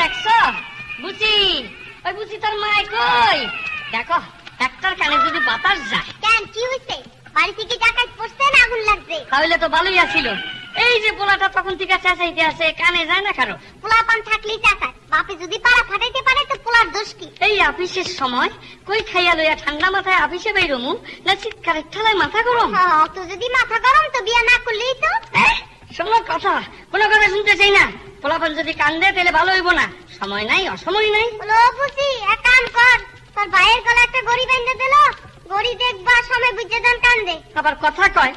দেখছ? বুঝি? ওই বুঝি তোর মায় কই? দেখো একটার কানে যদি বাতাস যায়। কেন কি হইছে বাড়ি থেকে ডাকাত পড়ছে না আগুন লাগছে? তাহলে তো ভালোই আছিল। এই যে পোলাটা তখন থেকে চেঁচাইতে আছে কানে যায় না কারও? পোলা পান থাকলেই চাকাত বাপে যদি পাড়া ফাটাইতে পারে তো পোলার দোষ কি? এই অফিসের সময় কই খাইয়া লইয়া ঠান্ডা মাথায় অফিসে বেরোমু না চিৎকারের ঠেলায় মাথা গরম? তো যদি মাথা গরম তো বিয়া না করলেই তো? শোনো কথা। কোনো কথা শুনতে চাই না। পোলাপান যদি কান্দে তাহলে ভালো হইব না। সময় নাই অসময় নাই। বুঝি এক কাম কর তোর ভাইয়ের গলা একটা গড়ি বেঁধে দিল। গড়ি দেখবা সময় বুঝে যান কান্দে আবার কথা কয়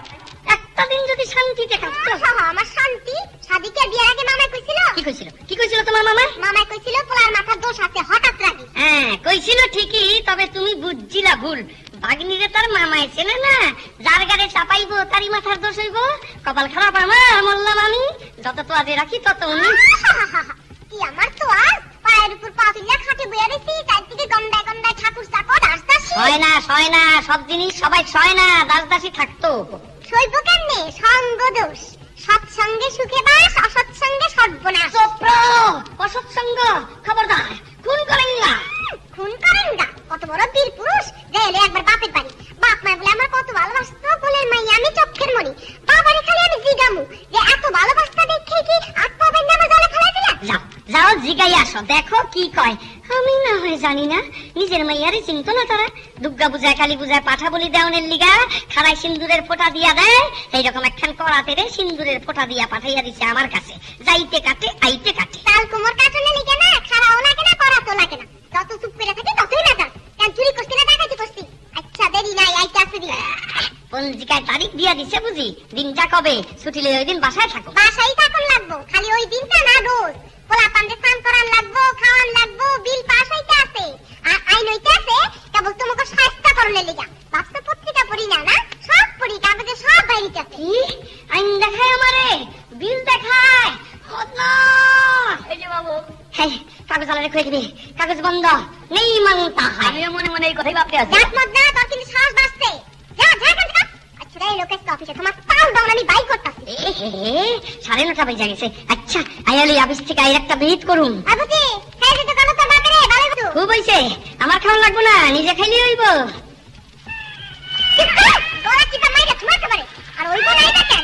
একটা দিন যদি শান্তিতে কাটতো আমার শান্তি? সাদিকে বিয়ের আগে কইছিল কি কইছিল? কি কইছিল তোমার মামা মামাই কইছিল পোলার মাথার দোষ আছে হঠাৎ রাগি। হ্যাঁ কইছিল ঠিকই তবে তুমি বুঝছিলা ভুল। বাগনিরে তার মামায় চেনে না যার গাড়ি চাপাইবো তারই মাথার দোষ হইব। কপাল খারাপ আমার মল্লাম আমি। যত তো আজে রাখি তত উনি। কি আমার তো আর? পায়ের উপর পা তুলে খাটে বইয়া রয়েছি চারদিকে গন্ডায় গন্ডায় ঠাকুর চাকর আসতাছি হয় না সয় না সব জিনিস সবাই সয় না দাস দাসী থাকতো। সইব কেমনে? সঙ্গ দোষ। সৎসঙ্গে সুখে বাস অসৎসঙ্গে সর্বনাশ অসৎ সঙ্গ খবরদার খুন করেন না খুন করেন কত বড় বীর পুরুষ। যে একবার বাপের বাড়ি। বাপ মা বলে আমার কত ভালোবাসতো বলে মাই আমি চক্ষের মরি বাবারে খালি আমি জিগামু যে এত ভালোবাসতা দেখে কি আত্মাবের নামে জলে ফেলাই দিলা যাও জিগাই আসো। দেখো কি কয়। আমি না হয় জানি না। নিজের মাইয়ারে চিনত না তারা। দুর্গা পূজায় কালী পূজায় পাঠা বলি দেওয়ানের লিগা। খাড়াই সিন্দুরের ফোঁটা দিয়া দেয়। এইরকম একখান করাতে রে সিন্দুরের ফোঁটা দিয়া পাঠাইয়া দিছে আমার কাছে। যাইতে কাটে আইতে কাটে। তাল কুমোর কাটনে লিখে না লাগে না করা তো লাগে না যত চুপ করে থাকে ততই না যান কেন চুরি করছি না ডাকাতি করছি? আচ্ছা দেরি নাই আইতে দিন। পঞ্জিকায় তারিখ দিয়া দিছে বুঝি? দিনটা কবে? ছুটিলে ওই দিন বাসায় থাকো। বাসাই থাকুন লাগবো। খালি ওই দিনটা না রোজ। পোলা পান্ডে স্নান করান লাগবো খাওয়ান লাগবো বিল পাস হইতে আছে। আর আইন হইতে আছে কেবল তোমাকে সাহায্য করণের লিগা। ভাবছ পত্রিকা পড়ি না না? সব পড়ি কাগজে সব বাইরিতে আছে। কি? আইন দেখায় আমারে? বিল দেখায়? খোদনা! এই যে বাবু। কাগজ আলাদা খুঁজে দিবি। কাগজ বন্ধ। নেই মানতা আমিও মনে মনে এই কথাই ভাবতে আছি জাত মত না তোর কিন্তু সাহস বাড়ছে যা যা এখান যাই লোকেশ অফিসে তোমার পাল দাও আমি বাই করতাছি। সাড়ে নটা বাই গেছে আচ্ছা আয়ালি অফিস থেকে আইর একটা বিহিত করুন। আবুজি হ্যাঁ, খাই যেতে কালো তোর বাপরে ভালো বুঝু খুব হইছে। আমার খাওয়া লাগবো না নিজে খাইলে হইব। তোরা কি মাইরা তোমার খাবারে আর ওইব নাই দেখেন